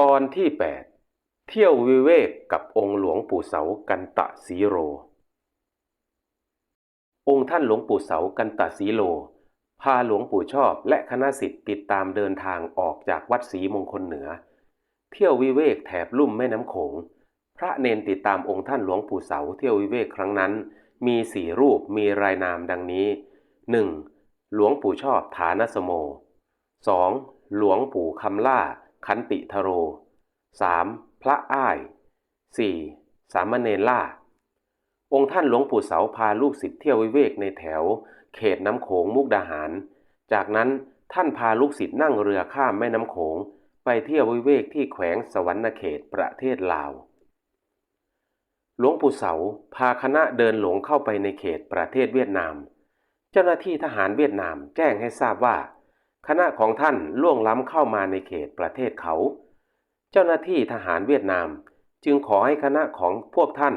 ตอนที่ 8 เที่ยววิเวกกับองค์หลวงปู่เสากันตะสีโร องค์ท่านหลวงปู่เสากันตะสีโล พาหลวงปู่ชอบและคณะสิทธิ์ติดตามเดินทางออกจากวัดศรีมงคลเหนือ เที่ยววิเวกแถบลุ่มแม่น้ำโขง พระเนนติดตามองค์ท่านหลวงปู่เสาเที่ยววิเวกครั้งนั้น มีสี่รูปมีรายนามดังนี้ 1. หลวงปู่ชอบฐานสโม 2. หลวงปู่คำล่า ขันติทโร 3. พระอ้าย 4. สามเณรล่า องค์ท่านหลวงปู่เสาพาลูกศิษย์เที่ยววิเวกในแถว เขตน้ำโขงมุกดาหาร จากนั้นท่านพาลูกศิษย์นั่งเรือข้ามแม่น้ำโขง ไปเที่ยววิเวกที่แขวงสวรรณเขตประเทศลาว หลวงปู่เสาพาคณะเดินหลงเข้าไปในเขตประเทศเวียดนาม เจ้าหน้าที่ทหารเวียดนามแจ้งให้ทราบว่า คณะของท่านล่วงล้ำเข้ามาในเขตประเทศเขา เจ้าหน้าที่ทหารเวียดนาม จึงขอให้คณะของพวกท่าน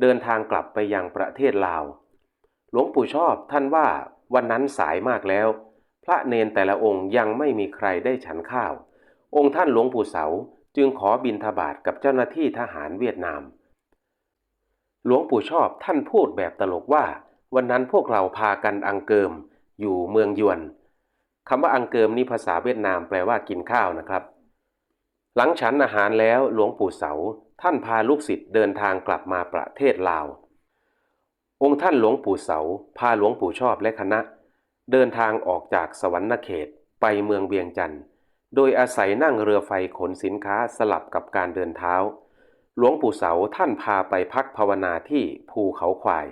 เดินทางกลับไปยังประเทศลาว หลวงปู่ชอบท่านว่าวันนั้นสายมากแล้ว พระเนนแต่ละองค์ยังไม่มีใครได้ฉันข้าว องค์ท่านหลวงปู่เสาจึงขอบินทบาทกับเจ้าหน้าที่ทหารเวียดนาม หลวงปู่ชอบท่านพูดแบบตลกว่า วันนั้นพวกเราพากันอังเกิม อยู่เมืองยวน คำว่าอังเกิมนี่ภาษาเวียดนามแปลว่ากินข้าวนะครับ หลังฉันอาหารแล้วหลวงปู่เสา ท่านพาลูกศิษย์เดินทางกลับมาประเทศลาว องค์ท่านหลวงปู่เสา พาหลวงปู่ชอบและคณะ เดินทางออกจากสวรรณเขตไปเมืองเวียงจันทร์โดยอาศัยนั่งเรือไฟขนสินค้าสลับกับการเดินเท้า หลวงปู่เสาท่านพาไปพักภาวนาที่ภูเขาควาย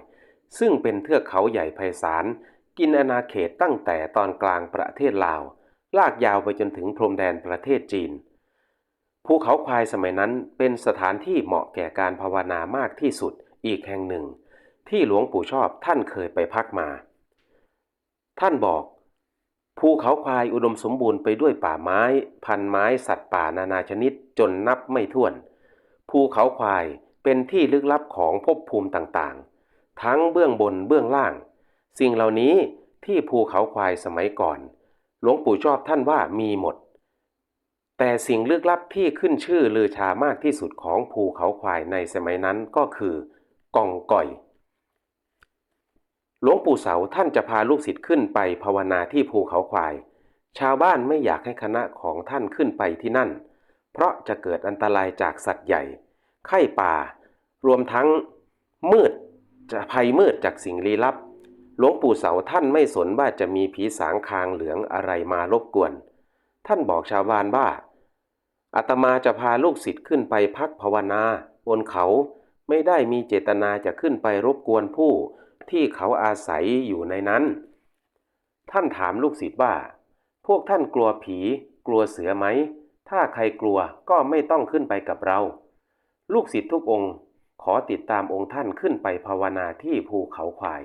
ซึ่งเป็นเทือกเขาใหญ่ไพศาล กินอาณาเขตตั้งแต่ตอนกลางประเทศลาว ลากยาวไปจนถึงพรมแดนประเทศจีน ภูเขาควายสมัยนั้นเป็นสถานที่เหมาะแก่การภาวนามากที่สุดอีกแห่งหนึ่ง ที่หลวงปู่ชอบท่านเคยไปพักมา ท่านบอก ภูเขาควายอุดมสมบูรณ์ไปด้วยป่าไม้ พันไม้สัตว์ป่านานาชนิดจนนับไม่ถ้วน ภูเขาควายเป็นที่ลึกลับของภพภูมิต่างๆ ทั้งเบื้องบนเบื้องล่าง สิ่งเหล่านี้ที่ภูเขาควายสมัยก่อน หลวงปู่ชอบท่านว่ามีหมด แต่สิ่งลึกลับที่ขึ้นชื่อลือชามากที่สุดของภูเขาควายในสมัยนั้นก็คือกองก่อย หลวงปู่เสาท่านจะพาลูกศิษย์ขึ้นไปภาวนาที่ภูเขาควาย ชาวบ้านไม่อยากให้คณะของท่านขึ้นไปที่นั่น เพราะจะเกิดอันตรายจากสัตว์ใหญ่ ไข้ป่า รวมทั้งมืดจะภัยมืดจากสิ่งลี้ลับ หลวงปู่เสาท่านไม่สนว่าจะมีผีสางคางเหลืองอะไรมารบกวน ท่านบอกชาวบ้านว่าอาตมาจะพาลูกศิษย์ขึ้นไปพักภาวนาบนเขาไม่ได้มีเจตนาจะขึ้นไปรบกวนผู้ที่เขาอาศัยอยู่ในนั้น ท่านถามลูกศิษย์ว่า พวกท่านกลัวผี กลัวเสือไหม ถ้าใครกลัวก็ไม่ต้องขึ้นไปกับเรา ลูกศิษย์ทุกองค์ ขอติดตามองค์ท่านขึ้นไปภาวนาที่ภูเขาควาย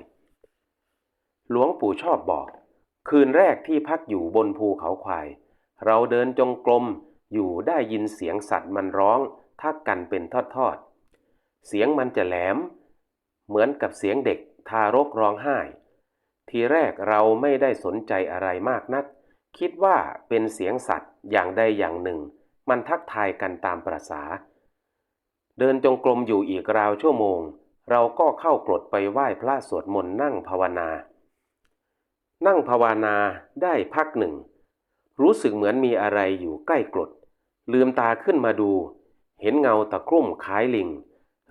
หลวงปู่ชอบบอก คืนแรกที่พักอยู่บนภูเขาควาย เราเดินจงกรมอยู่ได้ยินเสียงสัตว์มันร้องทักกันเป็นทอดๆ เสียงมันจะแหลม เหมือนกับเสียงเด็กทารกร้องไห้ ทีแรกเราไม่ได้สนใจอะไรมากนัก คิดว่าเป็นเสียงสัตว์อย่างใดอย่างหนึ่ง มันทักทายกันตามประษา เดินจงกรมอยู่อีกราวชั่วโมง เราก็เข้ากรดไปไหว้พระสวดมนต์นั่งภาวนา นั่งภาวนาได้พักหนึ่ง รู้สึกเหมือนมีอะไรอยู่ใกล้กรดลืมตาขึ้นมาดู เห็นเงาตะครุ่มคล้ายลิง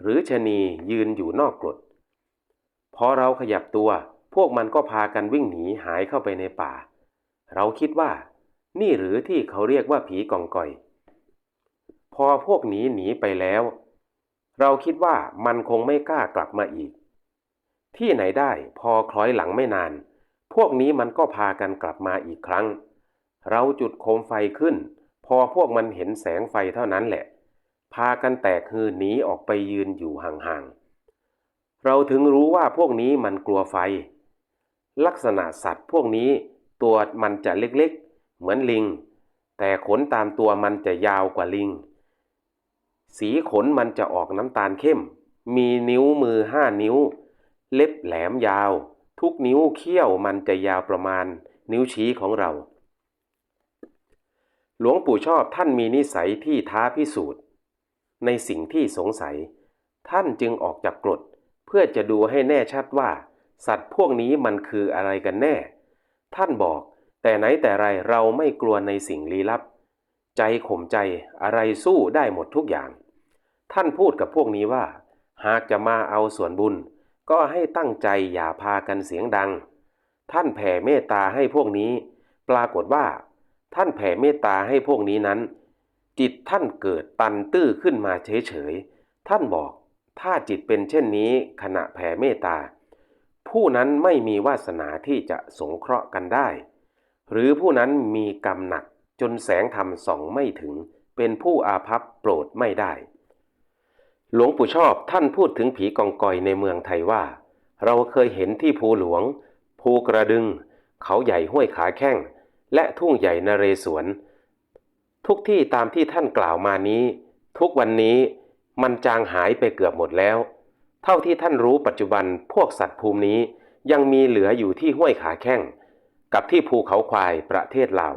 หรือชะนียืนอยู่นอกกรดพอเราขยับตัว พวกมันก็พากันวิ่งหนีหายเข้าไปในป่า เราคิดว่า นี่หรือที่เขาเรียกว่าผีกองก่อย พอพวกหนีหนีไปแล้ว เราคิดว่ามันคงไม่กล้ากลับมาอีก ที่ไหนได้พอคล้อยหลังไม่นาน พวกนี้มันก็พากันกลับมาอีกครั้ง เราจุดโคมไฟขึ้น พอพวกมันเห็นแสงไฟเท่านั้นแหละ พากันแตกฮือหนีออกไปยืนอยู่ห่างๆ เราถึงรู้ว่าพวกนี้มันกลัวไฟ ลักษณะสัตว์พวกนี้ตัวมันจะเล็กๆ เหมือนลิง แต่ขนตามตัวมันจะยาวกว่าลิง สีขนมันจะออกน้ำตาลเข้ม มีนิ้วมือห้านิ้ว เล็บแหลมยาว ทุกนิ้วเขี้ยวมันจะยาวประมาณนิ้วชี้ของเรา หลวงปู่ชอบท่านมีนิสัยที่ท้าพิสูจน์ ในสิ่งที่สงสัย ท่านจึงออกจากกรดเพื่อจะดูให้แน่ชัดว่า สัตว์พวกนี้มันคืออะไรกันแน่ ท่านบอก แต่ไหนแต่ไรเราไม่กลัวในสิ่งลี้ลับ ใจข่มใจอะไรสู้ได้หมดทุกอย่าง ท่านพูดกับพวกนี้ว่า หากจะมาเอาส่วนบุญ ก็ให้ตั้งใจอย่าพากันเสียงดัง ท่านแผ่เมตตาให้พวกนี้ ปรากฏว่า ท่านแผ่เมตตาให้พวกนี้นั้น จิตท่านเกิดตันตื้อขึ้นมาเฉยๆท่านบอก ถ้าจิตเป็นเช่นนี้ขณะแผ่เมตตา ผู้นั้นไม่มีวาสนาที่จะสงเคราะห์กันได้ หรือผู้นั้นมีกรรมหนักจนแสงธรรมส่องไม่ถึง เป็นผู้อาภัพโปรดไม่ได้ หลวงปู่ชอบท่านพูดถึงผีกองกอยในเมืองไทยว่า เราเคยเห็นที่ภูหลวง ภูกระดึง เขาใหญ่ห้วยขาแข้ง และทุ่งใหญ่นเรศวร ทุกที่ตามที่ท่านกล่าวมานี้ ทุกวันนี้มันจางหายไปเกือบหมดแล้ว เท่าที่ท่านรู้ปัจจุบันพวกสัตว์ภูมินี้ยังมีเหลืออยู่ที่ห้วยขาแข้ง กับที่ภูเขาควายประเทศลาว